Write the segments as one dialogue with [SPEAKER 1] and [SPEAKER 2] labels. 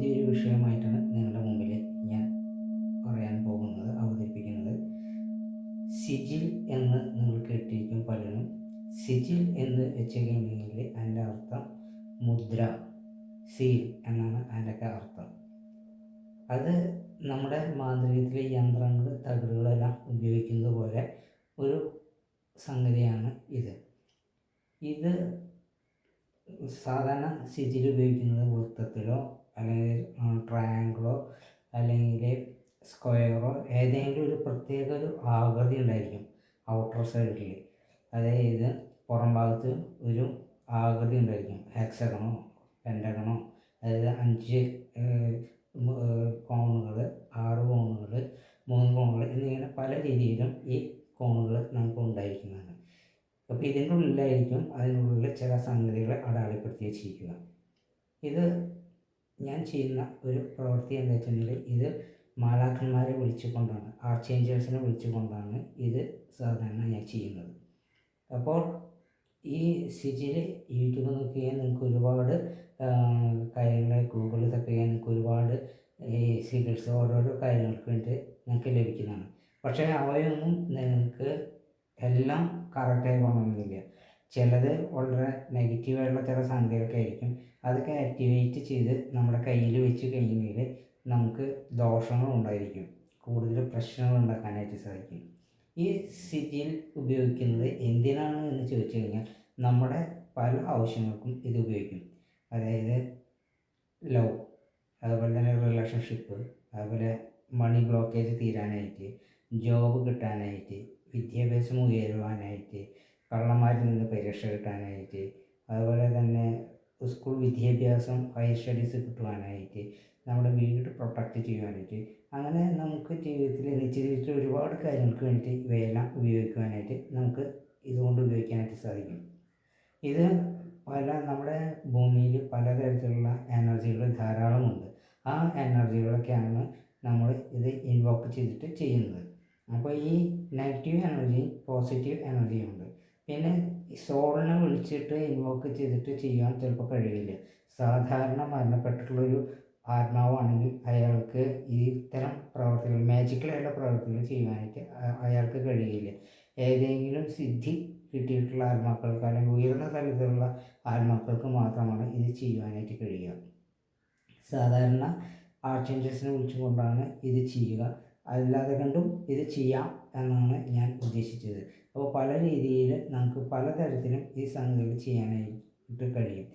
[SPEAKER 1] വിഷയമായിട്ടാണ് നിങ്ങളുടെ മുമ്പിൽ ഞാൻ പറയാൻ പോകുന്നത് അവതരിപ്പിക്കുന്നത്. സിജിൽ എന്ന് നിങ്ങൾ കേട്ടിരിക്കും പലരും. സിജിൽ എന്ന് വെച്ച് കഴിഞ്ഞെങ്കിൽ അതിന്റെ അർത്ഥം മുദ്ര സീൽ എന്നാണ് അതിന്റെയൊക്കെ അർത്ഥം. അത് നമ്മുടെ മാന്ത്രികത്തിലെ യന്ത്രങ്ങൾ തകിടുകളെല്ലാം ഉപയോഗിക്കുന്നത് പോലെ ഒരു സംഗതിയാണ് ഇത്. ഇത് സാധാരണ സിജിൽ ഉപയോഗിക്കുന്നത് വൃത്തത്തിലോ അല്ലെങ്കിൽ ട്രയാങ്കിളോ അല്ലെങ്കിൽ സ്ക്വയറോ ഏതെങ്കിലും ഒരു പ്രത്യേക ഒരു ആകൃതി ഉണ്ടായിരിക്കും ഔട്ടർ സൈഡിൽ അതായത് പുറം ഭാഗത്ത് ഒരു ആകൃതി ഉണ്ടായിരിക്കും ഹെക്സഗണോ പെന്റഗണോ അതായത് അഞ്ച് കോണുകൾ ആറ് കോണുകൾ മൂന്ന് കോണുകൾ എന്നിങ്ങനെ പല രീതിയിലും ഈ കോണുകൾ നമുക്ക് ഉണ്ടായിരിക്കുന്നതാണ്. അപ്പോൾ ഇതിന്റെ ഉള്ളിലായിരിക്കും അതിനുള്ളിൽ ചില സംഗതികളെ അടയാളപ്പെടുത്തി വെച്ചിരിക്കുക. ഇത് ഞാൻ ചെയ്യുന്ന ഒരു പ്രവൃത്തി എന്താ വെച്ചിട്ടുണ്ടെങ്കിൽ ഇത് മാലാഖന്മാരെ വിളിച്ചുകൊണ്ടാണ് ആർച്ചേഞ്ചേഴ്സിനെ വിളിച്ചുകൊണ്ടാണ് ഇത് സാധാരണ ഞാൻ ചെയ്യുന്നത്. അപ്പോൾ ഈ സിജിൽ യൂട്യൂബ് നോക്കിയാൽ നിങ്ങൾക്ക് ഒരുപാട് കാര്യങ്ങൾ ഗൂഗിളിൽ തപ്പി നിങ്ങൾക്ക് ഒരുപാട് ഈ സീരിയൽസ് ഓരോരോ കാര്യങ്ങൾക്ക് വേണ്ടി നിങ്ങൾക്ക് ലഭിക്കുന്നതാണ്. പക്ഷേ അവയൊന്നും നിങ്ങൾക്ക് എല്ലാം കറക്റ്റായി കൊള്ളണമെന്നില്ല ചിലത് വളരെ നെഗറ്റീവായിട്ടുള്ള ചില സംഖ്യകളൊക്കെ ആയിരിക്കും അതൊക്കെ ആക്ടിവേറ്റ് ചെയ്ത് നമ്മുടെ കയ്യിൽ വെച്ച് കഴിഞ്ഞെങ്കിൽ നമുക്ക് ദോഷങ്ങൾ ഉണ്ടായിരിക്കും. കൂടുതൽ പ്രശ്നങ്ങൾ ഉണ്ടാക്കാനായിട്ട് സാധിക്കും. ഈ സിജിൽ ഉപയോഗിക്കുന്നത് എന്തിനാണ് എന്ന് ചോദിച്ചു കഴിഞ്ഞാൽ നമ്മുടെ പല ആവശ്യങ്ങൾക്കും ഇത് ഉപയോഗിക്കും. അതായത് ലവ് അതുപോലെ തന്നെ റിലേഷൻഷിപ്പ് അതുപോലെ മണി ബ്ലോക്കേജ് തീരാനായിട്ട് ജോബ് കിട്ടാനായിട്ട് വിദ്യാഭ്യാസം ഉയരുവാനായിട്ട് കള്ളന്മാരിൽ നിന്ന് പരിരക്ഷ കിട്ടാനായിട്ട് അതുപോലെ തന്നെ സ്കൂൾ വിദ്യാഭ്യാസം ഹയർ സ്റ്റഡീസ് കിട്ടുവാനായിട്ട് നമ്മുടെ വീട് പ്രൊട്ടക്റ്റ് ചെയ്യുവാനായിട്ട് അങ്ങനെ നമുക്ക് ജീവിതത്തിൽ നിശ്ചയിച്ചിട്ട് ഒരുപാട് കാര്യങ്ങൾക്ക് വേണ്ടിയിട്ട് ഇവയെല്ലാം ഉപയോഗിക്കുവാനായിട്ട് നമുക്ക് ഇതുകൊണ്ട് ഉപയോഗിക്കാനായിട്ട് സാധിക്കും. ഇത് പല നമ്മുടെ ഭൂമിയിൽ പലതരത്തിലുള്ള എനർജികൾ ധാരാളമുണ്ട്. ആ എനർജികളൊക്കെയാണ് നമ്മൾ ഇത് ഇൻവോക്ക് ചെയ്തിട്ട് ചെയ്യുന്നത്. അപ്പോൾ ഈ നെഗറ്റീവ് എനർജിയും പോസിറ്റീവ് എനർജിയും ഉണ്ട്. പിന്നെ സോളിനെ വിളിച്ചിട്ട് ഇൻവോക്ക് ചെയ്തിട്ട് ചെയ്യാൻ ചിലപ്പോൾ കഴിയില്ല. സാധാരണ മരണപ്പെട്ടിട്ടുള്ളൊരു ആത്മാവാണെങ്കിൽ അയാൾക്ക് ഈ ഇത്തരം പ്രവർത്തികൾ മാജിക്കലായിട്ടുള്ള പ്രവർത്തികൾ ചെയ്യാനായിട്ട് അയാൾക്ക് കഴിയില്ല. ഏതെങ്കിലും സിദ്ധി കിട്ടിയിട്ടുള്ള ആത്മാക്കൾക്ക് അല്ലെങ്കിൽ ഉയർന്ന തലത്തിലുള്ള ആത്മാക്കൾക്ക് മാത്രമാണ് ഇത് ചെയ്യുവാനായിട്ട് കഴിയുക. സാധാരണ ആർച്ചേഞ്ചേഴ്സിനെ വിളിച്ചുകൊണ്ടാണ് ഇത് ചെയ്യുക. അല്ലാതെ കണ്ടും ഇത് ചെയ്യാം എന്നാണ് ഞാൻ ഉദ്ദേശിച്ചത്. അപ്പോൾ പല രീതിയിൽ നമുക്ക് പലതരത്തിലും ഈ സംഗതി ചെയ്യാനായിട്ട് കഴിയും.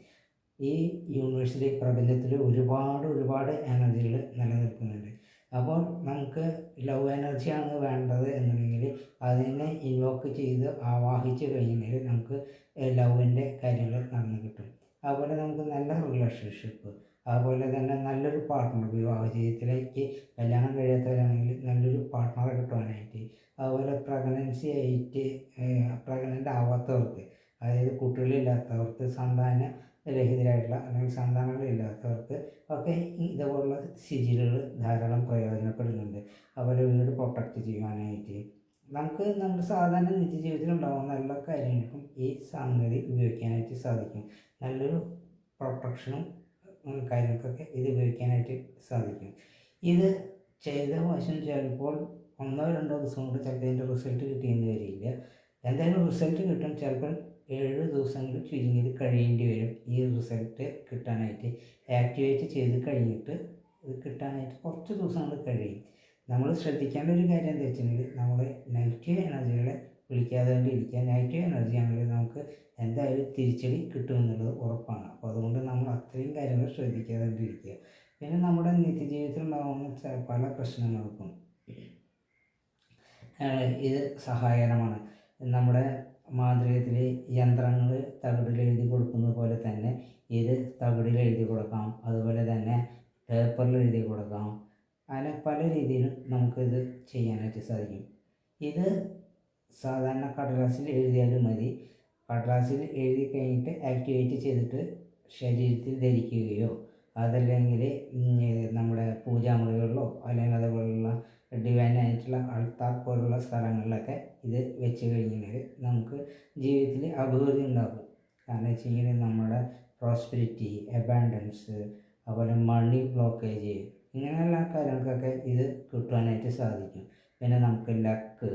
[SPEAKER 1] ഈ യൂണിവേഴ്സിറ്റി പ്രപഞ്ചത്തിൽ ഒരുപാട് ഒരുപാട് എനർജികൾ നിലനിൽക്കുന്നുണ്ട്. അപ്പോൾ നമുക്ക് ലവ് എനർജിയാണ് വേണ്ടത് എന്നുണ്ടെങ്കിൽ അതിനെ ഇൻവോക്ക് ചെയ്ത് ആവാഹിച്ച് കഴിഞ്ഞാൽ നമുക്ക് ലവിന്റെ കാര്യങ്ങൾ നടന്നു കിട്ടും. അതുപോലെ നമുക്ക് നല്ല റിലേഷൻഷിപ്പ് അതുപോലെ തന്നെ നല്ലൊരു പാർട്ട്ണർ വിവാഹ ജീവിതത്തിലേക്ക് കല്യാണം കഴിയാത്തവരാണെങ്കിൽ നല്ലൊരു പാർട്ട്ണറെ കിട്ടുവാനായിട്ട്. അതുപോലെ പ്രഗ്നൻസി ആയിട്ട് പ്രഗ്നന്റ് ആവാത്തവർക്ക് അതായത് കുട്ടികളില്ലാത്തവർക്ക് സന്താന രഹിതരായിട്ടുള്ള അല്ലെങ്കിൽ സന്താനങ്ങളില്ലാത്തവർക്ക് ഒക്കെ ഇതുപോലുള്ള സിജിലുകൾ ധാരാളം പ്രയോജനപ്പെടുന്നുണ്ട്. അവരെ വീട് പ്രൊട്ടക്റ്റ് ചെയ്യുവാനായിട്ട്. നമുക്ക് നമ്മുടെ സാധാരണ നിത്യജീവിതത്തിൽ ഉണ്ടാകുന്ന എല്ലാ കാര്യങ്ങൾക്കും ഈ സംഗതി ഉപയോഗിക്കാനായിട്ട് സാധിക്കും. നല്ലൊരു പ്രൊട്ടക്ഷനും കാര്യങ്ങൾക്കൊക്കെ ഇത് ഉപയോഗിക്കാനായിട്ട് സാധിക്കും. ഇത് ചെയ്ത വശം ചിലപ്പോൾ ഒന്നോ രണ്ടോ ദിവസം കൊണ്ട് ചിലപ്പോൾ ഇതിന്റെ റിസൾട്ട് കിട്ടിയെന്ന് വരില്ല. എന്തായാലും റിസൾട്ട് കിട്ടും. ചിലപ്പോൾ ഏഴ് ദിവസങ്ങൾ ചുരുങ്ങിയത് കഴിയേണ്ടി വരും. ഈ റിസൾട്ട് കിട്ടാനായിട്ട് ആക്ടിവേറ്റ് ചെയ്ത് കഴിഞ്ഞിട്ട് ഇത് കിട്ടാനായിട്ട് കുറച്ച് ദിവസങ്ങൾ കഴിയും. നമ്മൾ ശ്രദ്ധിക്കേണ്ട ഒരു കാര്യം എന്താ വെച്ചിട്ടുണ്ടെങ്കിൽ നമ്മൾ നെഗറ്റീവ് എനർജികളെ വിളിക്കാതെ വേണ്ടി ഇരിക്കുക നെഗറ്റീവ് എനർജി ആണെങ്കിൽ നമുക്ക് എന്തായാലും തിരിച്ചടി കിട്ടുമെന്നുള്ളത് ഉറപ്പാണ്. അപ്പോൾ അതുകൊണ്ട് നമ്മൾ അത്രയും കാര്യങ്ങൾ ശ്രദ്ധിക്കാതെ വേണ്ടി ഇരിക്കുക. പിന്നെ നമ്മുടെ നിത്യജീവിതത്തിൽ ഉണ്ടാകുന്ന പല പ്രശ്നങ്ങൾക്കും ഇത് സഹായകരമാണ്. നമ്മുടെ മാതൃകത്തിലെ യന്ത്രങ്ങൾ തകിടിൽ എഴുതി കൊടുക്കുന്നത് പോലെ തന്നെ ഇത് തകിടിൽ എഴുതി കൊടുക്കാം. അതുപോലെ തന്നെ പേപ്പറിൽ എഴുതി കൊടുക്കാം. അങ്ങനെ പല രീതിയിലും നമുക്കിത് ചെയ്യാനായിട്ട് സാധിക്കും. ഇത് സാധാരണ കടലാസിൽ എഴുതിയാലും മതി. കടലാസിൽ എഴുതി കഴിഞ്ഞിട്ട് ആക്ടിവേറ്റ് ചെയ്തിട്ട് ശരീരത്തിൽ ധരിക്കുകയോ അതല്ലെങ്കിൽ നമ്മുടെ പൂജാമുറികളിലോ അല്ലെങ്കിൽ അതുപോലുള്ള ഡിവൈനായിട്ടുള്ള അൾത്താർ പോലുള്ള സ്ഥലങ്ങളിലൊക്കെ ഇത് വെച്ച് കഴിഞ്ഞാൽ നമുക്ക് ജീവിതത്തിൽ അഭിവൃദ്ധി ഉണ്ടാകും. കാരണം വെച്ച് കഴിഞ്ഞാൽ നമ്മുടെ പ്രോസ്പെരിറ്റി അബാൻഡൻസ് അതുപോലെ മണി ബ്ലോക്കേജ് ഇങ്ങനെയുള്ള കാര്യങ്ങൾക്കൊക്കെ ഇത് കിട്ടുവാനായിട്ട് സാധിക്കും. പിന്നെ നമുക്ക് ലക്ക്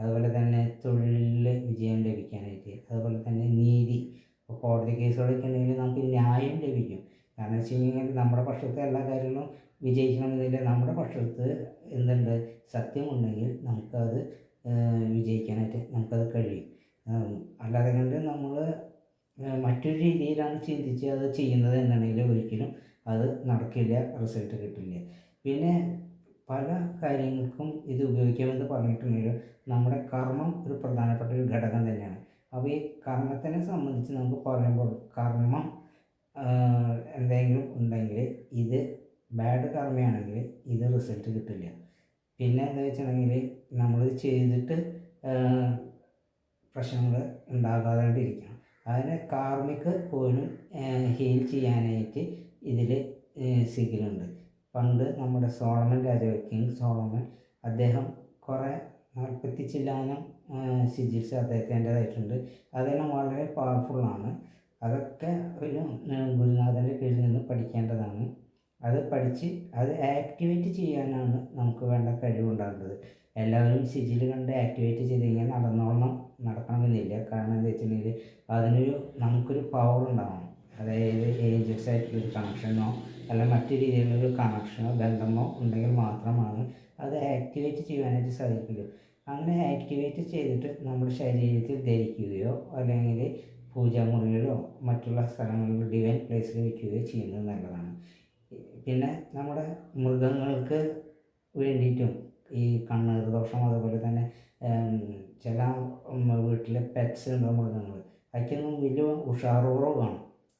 [SPEAKER 1] അതുപോലെ തന്നെ തൊഴിലിൽ വിജയം ലഭിക്കാനായിട്ട് അതുപോലെ തന്നെ നീതി. ഇപ്പോൾ കോടതി കേസുകളൊക്കെ ഉണ്ടെങ്കിൽ നമുക്ക് ന്യായം ലഭിക്കും. കാരണം വെച്ച് കഴിഞ്ഞാൽ നമ്മുടെ പക്ഷത്തെ എല്ലാ കാര്യങ്ങളും വിജയിക്കണമെന്നില്ല. നമ്മുടെ പക്ഷത്ത് എന്തുണ്ട്? സത്യമുണ്ടെങ്കിൽ നമുക്കത് വിജയിക്കാനായിട്ട് നമുക്കത് കഴിയും. അല്ലാതെ കണ്ട് നമ്മൾ മറ്റൊരു രീതിയിലാണ് ചിന്തിച്ച് അത് ചെയ്യുന്നത് എന്നുണ്ടെങ്കിൽ ഒരിക്കലും അത് നടക്കില്ല റിസൾട്ട് കിട്ടില്ല. പിന്നെ പല കാര്യങ്ങൾക്കും ഇത് ഉപയോഗിക്കാമെന്ന് പറഞ്ഞിട്ടുണ്ടെങ്കിലും നമ്മുടെ കർമ്മം ഒരു പ്രധാനപ്പെട്ട ഒരു ഘടകം തന്നെയാണ്. അപ്പോൾ ഈ കർമ്മത്തിനെ സംബന്ധിച്ച് നമുക്ക് പറയുമ്പോൾ കർമ്മം എന്തെങ്കിലും ഉണ്ടെങ്കിൽ ഇത് ബാഡ് കർമ്മയാണെങ്കിൽ ഇത് റിസൾട്ട് കിട്ടില്ല. പിന്നെ എന്താ വെച്ചിട്ടുണ്ടെങ്കിൽ നമ്മൾ ചെയ്തിട്ട് പ്രശ്നങ്ങൾ ഉണ്ടാകാതെണ്ടിരിക്കണം അതിനെ കാർമിക് പോലും ഹീൽ ചെയ്യാനായിട്ട് ഇതിൽ സിഗിലുണ്ട് പണ്ട് നമ്മുടെ സോളമൻ രാജാവ് കിങ് സോളമൻ. അദ്ദേഹം കുറേ നാൽപ്പത്തി ചില്ലാനം സിജിൽസ് അദ്ദേഹത്തിന്റെതായിട്ടുണ്ട്. അതെല്ലാം വളരെ പവർഫുള്ളാണ് അതൊക്കെ ഒരു ഗുരുനാഥന്റെ കീഴിൽ നിന്ന് പഠിക്കേണ്ടതാണ്. അത് പഠിച്ച് അത് ആക്ടിവേറ്റ് ചെയ്യാനാണ് നമുക്ക് വേണ്ട കഴിവുണ്ടാകേണ്ടത് എല്ലാവരും സിജിൽ കണ്ട് ആക്ടിവേറ്റ് ചെയ്ത് കഴിഞ്ഞാൽ നടന്നോളണം നടക്കണമെന്നില്ല. കാരണം എന്താ വെച്ചിട്ടുണ്ടെങ്കിൽ അതിനൊരു നമുക്കൊരു പവർ ഉണ്ടാവണം. അതായത് ഏഞ്ചൽസ് ആയിട്ടുള്ളൊരു കണക്ഷനോ അല്ല മറ്റു രീതിയിലുള്ള ഒരു കണക്ഷനോ ബന്ധമോ ഉണ്ടെങ്കിൽ മാത്രമാണ് അത് ആക്ടിവേറ്റ് ചെയ്യാനായിട്ട് സാധിക്കുള്ളൂ അങ്ങനെ ആക്ടിവേറ്റ് ചെയ്തിട്ട് നമ്മുടെ ശരീരത്തിൽ ധരിക്കുകയോ അല്ലെങ്കിൽ പൂജാമുറിയിലോ മറ്റുള്ള സ്ഥലങ്ങളിലോ ഡിവൈൻ പ്ലേസിൽ വയ്ക്കുകയോ ചെയ്യുന്നത് നല്ലതാണ്. പിന്നെ നമ്മുടെ മൃഗങ്ങൾക്ക് വേണ്ടിയിട്ടും ഈ കണ്ണീർ ദോഷം അതുപോലെ തന്നെ ചില വീട്ടിലെ പെറ്റ്സ് ഉണ്ടോ മൃഗങ്ങൾ. അതിനൊന്നും വലിയ ഉഷാറുറവ്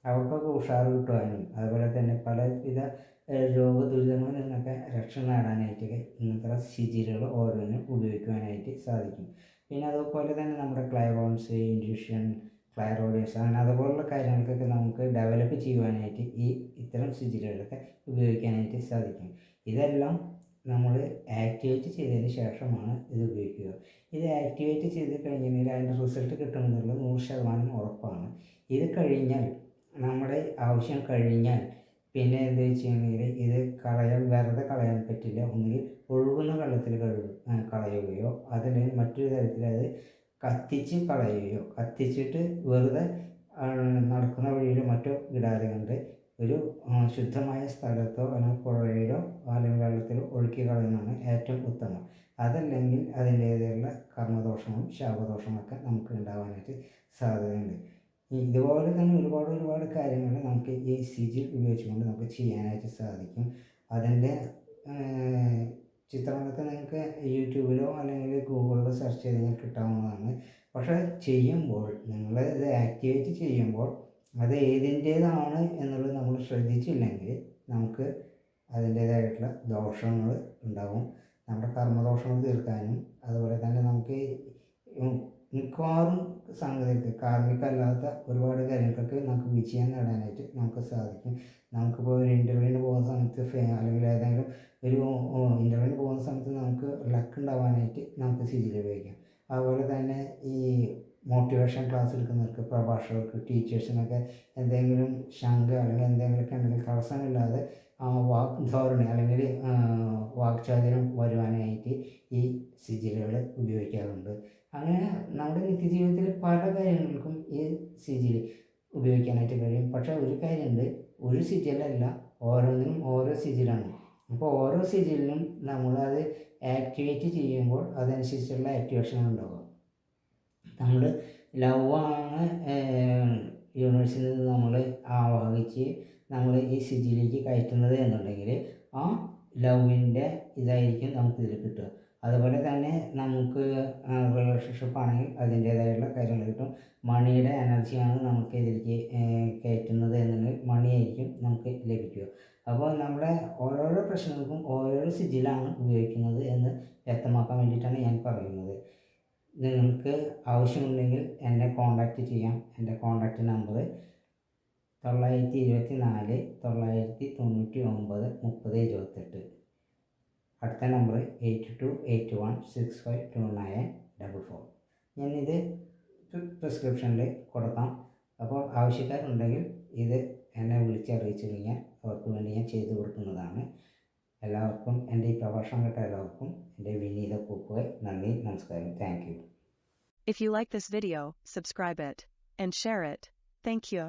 [SPEAKER 1] അവർക്കൊക്കെ ഉഷാറ് കിട്ടുവാനും അതുപോലെ തന്നെ പലവിധ രോഗദുരിതങ്ങളിൽ നിന്നൊക്കെ രക്ഷ നേടാനായിട്ടൊക്കെ ഇങ്ങനത്തെ ശിചിരകൾ ഓരോന്നും ഉപയോഗിക്കുവാനായിട്ട് സാധിക്കും. പിന്നെ അതുപോലെ തന്നെ നമ്മുടെ ക്ലൈറോൺസ് ഇൻഡ്യൂഷൻ ക്ലൈറോഡിയസ് അങ്ങനെ അതുപോലുള്ള കാര്യങ്ങൾക്കൊക്കെ നമുക്ക് ഡെവലപ്പ് ചെയ്യുവാനായിട്ട് ഈ ഇത്തരം ശിചിരകളൊക്കെ ഉപയോഗിക്കാനായിട്ട് സാധിക്കും. ഇതെല്ലാം നമ്മൾ ആക്ടിവേറ്റ് ചെയ്തതിന് ശേഷമാണ് ഇത് ഉപയോഗിക്കുക. ഇത് ആക്ടിവേറ്റ് ചെയ്ത് കഴിഞ്ഞാൽ അതിന്റെ റിസൾട്ട് കിട്ടുമെന്നുള്ളത് നൂറ് ശതമാനം ഉറപ്പാണ്. ഇത് കഴിഞ്ഞാൽ നമ്മുടെ ആവശ്യം കഴിഞ്ഞാൽ പിന്നെ എന്താ വെച്ച് കഴിഞ്ഞാൽ ഇത് കളയാൻ വെറുതെ കളയാൻ പറ്റില്ല. ഒന്നുകിൽ ഒഴുകുന്ന വെള്ളത്തിൽ കഴുകു കളയുകയോ അതല്ലെങ്കിൽ മറ്റൊരു തരത്തിൽ അത് കത്തിച്ച് കളയുകയോ കത്തിച്ചിട്ട് വെറുതെ നടക്കുന്ന വഴിയിലോ മറ്റോ ഇടാതെ കണ്ട് ഒരു ശുദ്ധമായ സ്ഥലത്തോ അല്ലെങ്കിൽ പുഴയിലോ അല്ലെങ്കിൽ വെള്ളത്തിലോ ഒഴുക്കി കളയുന്നതാണ് ഏറ്റവും ഉത്തമം. അതല്ലെങ്കിൽ അതിന്റേതായുള്ള കർമ്മദോഷവും ശാപദോഷമൊക്കെ നമുക്ക് ഉണ്ടാവാനായിട്ട് സാധ്യതയുണ്ട്. ഇതുപോലെ തന്നെ ഒരുപാട് ഒരുപാട് കാര്യങ്ങൾ നമുക്ക് ഈ സിജിൽ ഉപയോഗിച്ചുകൊണ്ട് നമുക്ക് ചെയ്യാനായിട്ട് സാധിക്കും. അതിന്റെ ചിത്രങ്ങളൊക്കെ നിങ്ങൾക്ക് യൂട്യൂബിലോ അല്ലെങ്കിൽ ഗൂഗിളിലോ സെർച്ച് ചെയ്ത് കഴിഞ്ഞാൽ കിട്ടാവുന്നതാണ്. പക്ഷേ ചെയ്യുമ്പോൾ നിങ്ങൾ ഇത് ആക്ടിവേറ്റ് ചെയ്യുമ്പോൾ അത് ഏതിന്റേതാണ് എന്നുള്ളത് നമ്മൾ ശ്രദ്ധിച്ചില്ലെങ്കിൽ നമുക്ക് അതിന്റേതായിട്ടുള്ള ദോഷങ്ങൾ ഉണ്ടാവും. നമ്മുടെ കർമ്മദോഷങ്ങൾ തീർക്കാനും അതുപോലെ തന്നെ നമുക്ക് മിക്കവാറും സംഗതികൾക്ക് കാർമികമല്ലാത്ത ഒരുപാട് കാര്യങ്ങൾക്കൊക്കെ നമുക്ക് വിജയം നേടാനായിട്ട് നമുക്ക് സാധിക്കും. നമുക്കിപ്പോൾ ഒരു ഇന്റർവ്യൂവിന് പോകുന്ന സമയത്ത് ഫേ അല്ലെങ്കിൽ ഏതെങ്കിലും ഒരു ഇന്റർവ്യൂവിന് പോകുന്ന സമയത്ത് നമുക്ക് ലക്ക് ഉണ്ടാവാനായിട്ട് നമുക്ക് സിജിൽ ഉപയോഗിക്കാം. അതുപോലെ തന്നെ ഈ മോട്ടിവേഷൻ ക്ലാസ് എടുക്കുന്നവർക്ക് പ്രഭാഷകർക്ക് ടീച്ചേഴ്സിനൊക്കെ എന്തെങ്കിലും ശങ്ക അല്ലെങ്കിൽ എന്തെങ്കിലുമൊക്കെ ഉണ്ടെങ്കിൽ തടസ്സമില്ലാതെ ആ വാക്ക് ധോരണി അല്ലെങ്കിൽ വാക്ചാതുര്യം വരുവാനായിട്ട് ഈ സിജിലുകൾ ഉപയോഗിക്കാറുണ്ട്. അങ്ങനെ നമ്മുടെ നിത്യജീവിതത്തിൽ പല കാര്യങ്ങൾക്കും ഈ സിജിൽ ഉപയോഗിക്കാനായിട്ട് കഴിയും. പക്ഷേ ഒരു കാര്യമുണ്ട്. ഒരു സിജിലല്ല ഓരോന്നിനും ഓരോ സിജിലാണ്. അപ്പോൾ ഓരോ സിജിലിനും നമ്മളത് ആക്ടിവേറ്റ് ചെയ്യുമ്പോൾ അതനുസരിച്ചുള്ള ആക്ടിവേഷൻ ഉണ്ടാവുക നമ്മൾ ലവാണ് യൂണിവേഴ്സിൽ നിന്ന് നമ്മൾ ആവാഹിച്ച് നമ്മൾ ഈ സിജിയിലേക്ക് കയറ്റുന്നത് എന്നുണ്ടെങ്കിൽ ആ ലവിന്റെ ഇതായിരിക്കും നമുക്ക് ഇതിൽ കിട്ടുക. അതുപോലെ തന്നെ നമുക്ക് റിലേഷൻഷിപ്പ് ആണെങ്കിൽ അതിന്റേതായുള്ള കാര്യങ്ങൾ കിട്ടും. മണിയുടെ എനർജിയാണ് നമുക്ക് ഇതിലേക്ക് കയറ്റുന്നത് എന്നുണ്ടെങ്കിൽ മണിയായിരിക്കും നമുക്ക് ലഭിക്കുക. അപ്പോൾ നമ്മുടെ ഓരോരോ പ്രശ്നങ്ങൾക്കും ഓരോരോ സിജിലാണ് ഉപയോഗിക്കുന്നത് എന്ന് വ്യക്തമാക്കാൻ വേണ്ടിയിട്ടാണ് ഞാൻ പറയുന്നത്. നിങ്ങൾക്ക് ആവശ്യമുണ്ടെങ്കിൽ എന്നെ കോൺടാക്റ്റ് ചെയ്യാം. എന്റെ കോൺടാക്റ്റ് നമ്പർ തൊള്ളായിരത്തി ഇരുപത്തി നാല് തൊള്ളായിരത്തി തൊണ്ണൂറ്റി ഒമ്പത് മുപ്പത് ഇരുപത്തെട്ട്. അടുത്ത number eight two eight one six five two nine double four. ഞാനിത് പ്രിസ്ക്രിപ്ഷനിൽ കൊടുക്കാം. അപ്പോൾ ആവശ്യക്കാരുണ്ടെങ്കിൽ ഇത് എന്നെ വിളിച്ച് അറിയിച്ചു കഴിഞ്ഞാൽ അവർക്ക് വേണ്ടി ഞാൻ ചെയ്തു കൊടുക്കുന്നതാണ്. എല്ലാവർക്കും എന്റെ ഈ പ്രഭാഷണം കേട്ട എല്ലാവർക്കും എന്റെ വിനീത പൂക്കുകൾ നന്ദി നമസ്കാരം. Thank you.
[SPEAKER 2] If you like this video, subscribe it and share it. Thank you.